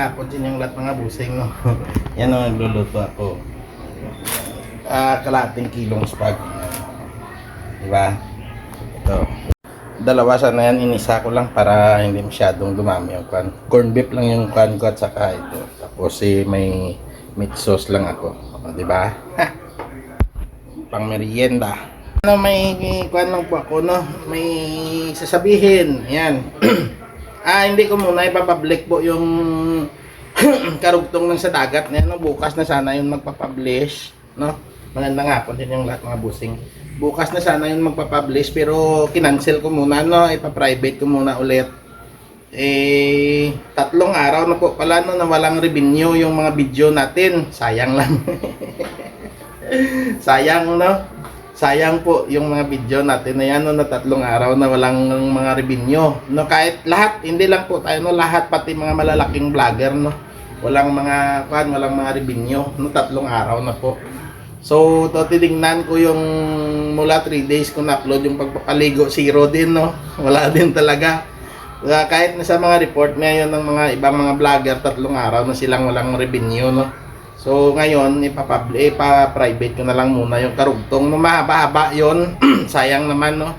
napansin yung lahat mga busing, no? Yan ang nagluluto ako. Ah, kalating kilong spag. Di ba? Ito. Dalawa sana yan, inisa ko lang para hindi masyadong dumami yung kwan. Corn beef lang yung kwan ko at saka ito. Tapos eh, may meat sauce lang ako. O, di ba? Ha! Pang merienda. Ano, may kwan lang po ako, no? May sasabihin. Ayan. ah, hindi ko muna ipapublic po yung karugtong ng sa dagat na no? Bukas na sana yung magpapublish, no? Maganda nga po din yung lahat mga busing. Bukas na sana yung magpapublish pero kinancel ko muna, no? Ipa-private ko muna ulit. Eh, tatlong araw na po pala no, na walang revenue yung mga video natin. Sayang lang. Sayang, no? Sayang po yung mga video natin na yan, no, na tatlong araw na walang mga revenue. No, kahit lahat, hindi lang po tayo, no, lahat, pati mga malalaking vlogger, no, walang mga, kan, walang mga revenue, no, tatlong araw na po. So, to tinignan ko yung mula 3 days ko na-upload yung pagpapaligo, zero din, no, wala din talaga. Kahit na sa mga report ngayon ng mga ibang mga vlogger, tatlong araw na silang walang revenue, no. So ngayon, ipa-private ko na lang muna yung karugtong. No, mahaba-haba yun. Sayang naman, no?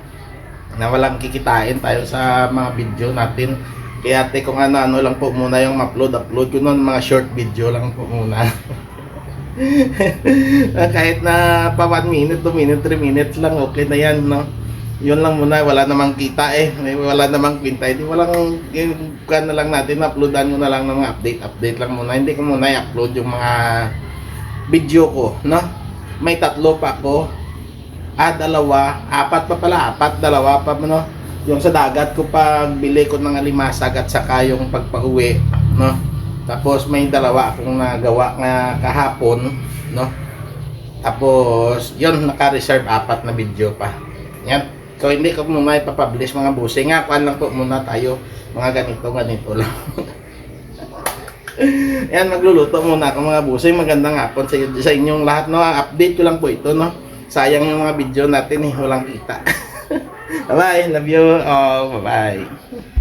Na walang kikitain tayo sa mga video natin. Kaya te kung ano-ano lang po muna yung upload upload ko nun, mga short video lang po muna. Kahit na pa 1 minute, 2 minute, 3 minutes lang, okay na yan, no? Yun lang muna, wala namang kita eh. Wala namang kwinta. Hindi walang yung kan na lang natin, uploadan mo na lang ng update, update lang muna. Hindi ko muna i-upload yung mga video ko, no? May tatlo pa ako. Ah, dalawa. Apat pa pala, apat, dalawa pa, no? Yung sa dagat ko pagbili ko ng alimasag at saka yung pagpauwi, no? Tapos may dalawa akong nagawa nga kahapon, no? Tapos, yun, naka-reserve apat na video pa. Yan. So, hindi ko muna ipapublish mga busing. Nga, kuhan lang po muna tayo. Mga ganito, ganito lang. Yan, magluluto muna ako mga busing. Magandang hapon sa, sa inyong lahat. No? Update ko lang po ito. No? Sayang yung mga video natin. Eh. Walang kita. bye-bye. Love you. Oh, bye-bye.